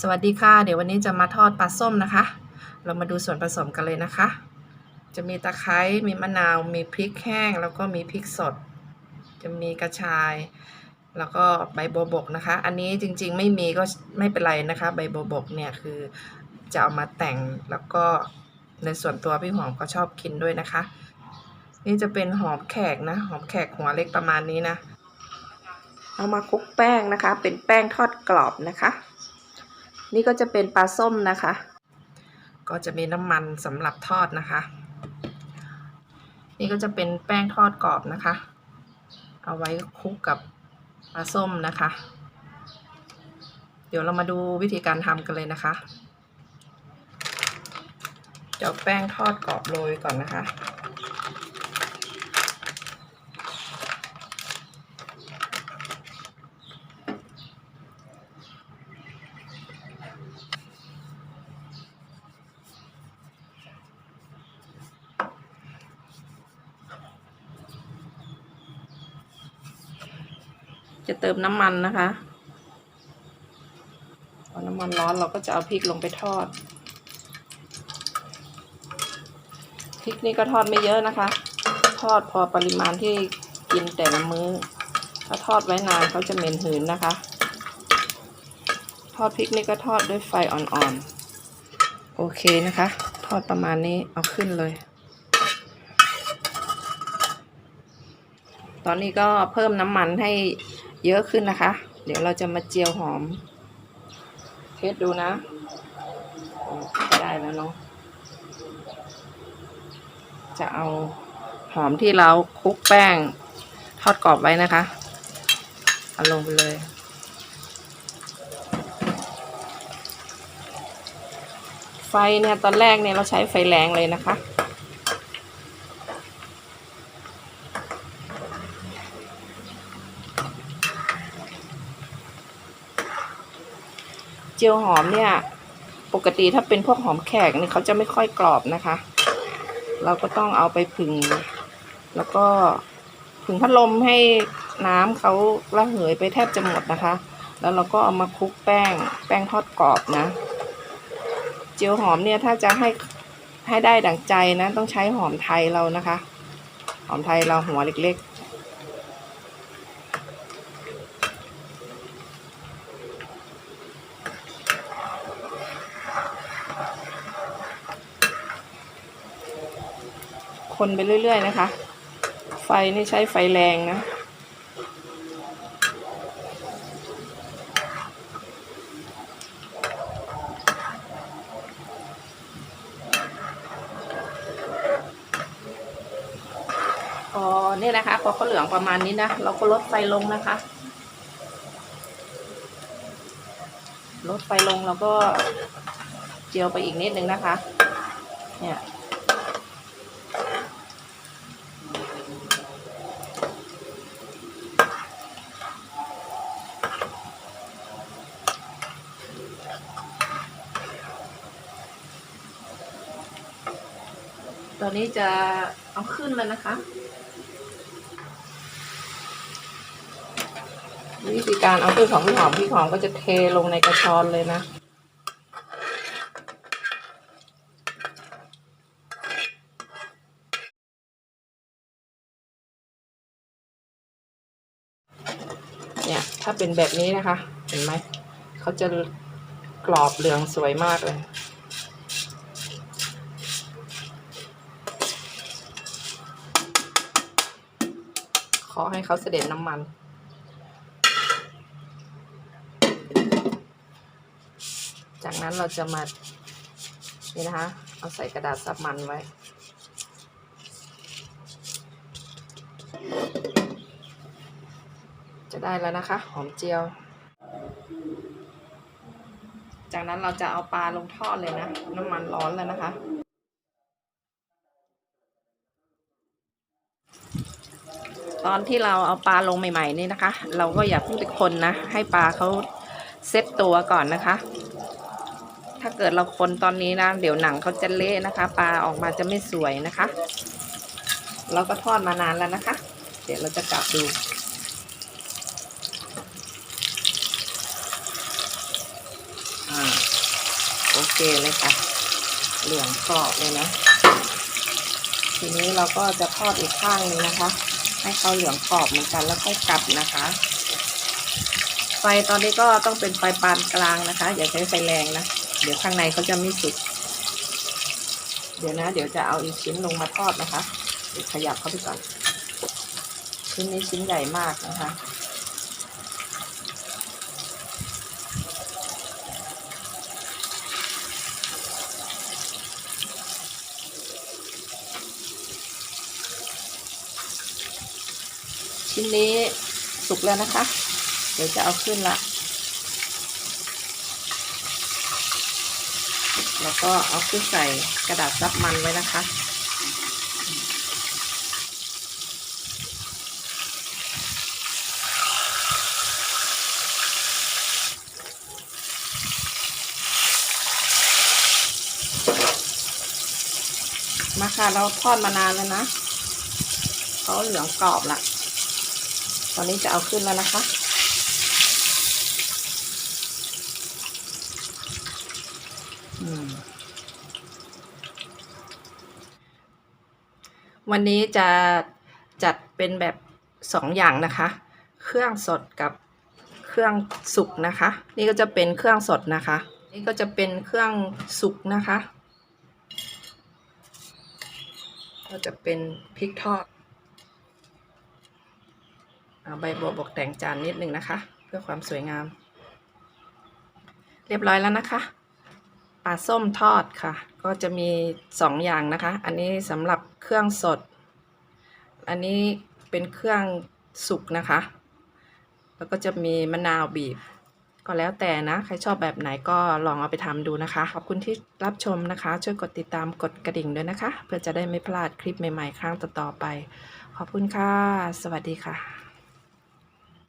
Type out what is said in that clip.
สวัสดีค่ะ เดี๋ยววันนี้จะมาทอดปลาส้มนะคะ เรามาดูส่วนผสมกันเลยนะคะ จะมีตะไคร้ มีมะนาว มีพริกแห้ง แล้วก็มีพริกสด จะมีกระชาย แล้วก็ใบโบบกนะคะ อันนี้จริงๆไม่มีก็ไม่เป็นไรนะคะ ใบโบบกเนี่ยคือจะเอามาแต่งแล้วก็ในส่วนตัวพี่หอมก็ชอบกินด้วยนะคะ นี่จะเป็นหอมแขกนะ หอมแขกหัวเล็กประมาณนี้นะ เอามาคลุกแป้งนะคะ เป็นแป้งทอดกรอบนะคะ นี่ก็จะเป็นปลาส้มนะคะ ก็จะมีน้ำมันสำหรับทอดนะคะ นี่ก็จะเป็นแป้งทอดกรอบนะคะ เอาไว้คลุกกับปลาส้มนะคะ เดี๋ยวเรามาดูวิธีการทำกันเลยนะคะเดี๋ยวแป้งทอดกรอบโรยก่อนนะคะ จะเติมน้ำมันนะคะพอน้ำมันร้อนเราก็จะเอาพริกลงไปทอด พริกนี่ก็ทอดไม่เยอะนะคะ ทอดพอปริมาณที่กินแต่ละมื้อ ถ้าทอดไว้นานเขาจะเหม็นหืนนะคะ ทอดพริกนี่ก็ทอดด้วยไฟอ่อนๆ โอเคนะคะ ทอดประมาณนี้เอาขึ้นเลย ตอนนี้ก็เพิ่มน้ำมันให้ เยอะขึ้นนะคะ เดี๋ยวเราจะมาเจียวหอม เทสดูนะได้แล้วเนาะจะเอาหอมที่เราคลุกแป้งทอดกรอบไว้นะคะ เอาลงไปเลย ไฟเนี่ยตอนแรกเนี่ยเราใช้ไฟแรงเลยนะคะ จียวหอมเนี่ย ปกติถ้าเป็นพวกหอมแขกนี่เขาจะไม่ค่อยกรอบนะคะ เราก็ต้องเอาไปผึ่งแล้วก็ผึ่งพัดลมให้น้ำเขาระเหยไปแทบจะหมดนะคะ แล้วเราก็เอามาคลุกแป้ง แป้งทอดกรอบนะ เจียวหอมเนี่ยถ้าจะให้ให้ได้ดั่งใจนะ ต้องใช้หอมไทยเรานะคะ หอมไทยเราหัวเล็กๆ คนไปเรื่อย ๆ นะคะ ไฟนี่ใช้ไฟแรงนะ พอเนี่ยนะคะ พอเขาเหลืองประมาณนี้นะ เราก็ลดไฟลงนะคะ ลดไฟลงแล้วก็เจียวไปอีกนิดนึงนะคะ เนี่ย ตอนนี้จะเอาขึ้นแล้วนะคะวิธีการเอาขึ้นของพี่หอมพี่หอมก็จะเทลงในกระชอนเลยนะเนี่ยถ้าเป็นแบบนี้นะคะ เห็นไหมเขาจะกรอบเหลืองสวยมากเลย ขอให้เขาเสด็จน้ำมัน จากนั้นเราจะมานี่นะคะ เอาใส่กระดาษซับมันไว้ จะได้แล้วนะคะ หอมเจียว จากนั้นเราจะเอาปลาลงทอดเลยนะ น้ำมันร้อนแล้วนะคะ ตอนที่เราเอาปลาลงใหม่ ๆ นี่นะคะ เราก็อย่าเพิ่งไปคนนะ ให้ปลาเขาเซ็ตตัวก่อนนะคะ ถ้าเกิดเราคนตอนนี้นะ เดี๋ยวหนังเขาจะเละนะคะ ปลาออกมาจะไม่สวยนะคะ เราก็ทอดมานานแล้วนะคะ เดี๋ยวเราจะกลับดูอ่าเคเลยค่ะ เหลืองกรอบเลยนะ ทีนี้เราก็จะทอดอีกข้างนึงนะคะ ให้เขาเหลืองกรอบเหมือนกันแล้วค่อยกลับนะคะ ไฟตอนนี้ก็ต้องเป็นไฟปานกลางนะคะ อย่าใช้ไฟแรงนะ เดี๋ยวข้างในเขาจะไม่สุก เดี๋ยวนะ เดี๋ยวจะเอาอีกชิ้นลงมาทอดนะคะเดี๋ยวขยับเข้าไปก่อนชิ้นนี้ชิ้นใหญ่มากนะคะ ชิ้นนี้สุกแล้วนะคะ เดี๋ยวจะเอาขึ้นละ แล้วก็เอาขึ้นใส่กระดาษซับมันไว้นะคะ มาค่ะเราทอดมานานแล้วนะเขาเหลืองกรอบละ ตอนนี้จะเอาขึ้นแล้วนะคะ วันนี้จะจัดเป็นแบบสองอย่างนะคะ เครื่องสดกับเครื่องสุกนะคะ นี่ก็จะเป็นเครื่องสดนะคะ นี่ก็จะเป็นเครื่องสุกนะคะ ก็จะเป็นพริกทอด ใบบัวบกแต่งจานนิดนึงนะคะ เพื่อความสวยงาม เรียบร้อยแล้วนะคะปลาส้มทอดค่ะ ก็จะมีสองอย่างนะคะ อันนี้สำหรับเครื่องสด อันนี้เป็นเครื่องสุกนะคะ แล้วก็จะมีมะนาวบีบ ก็แล้วแต่นะ ใครชอบแบบไหนก็ลองเอาไปทำดูนะคะ ขอบคุณที่รับชมนะคะ ช่วยกดติดตามกดกระดิ่งด้วยนะคะ เพื่อจะได้ไม่พลาดคลิปใหม่ๆ ครั้งต่อๆไป ขอบคุณค่ะ สวัสดีค่ะ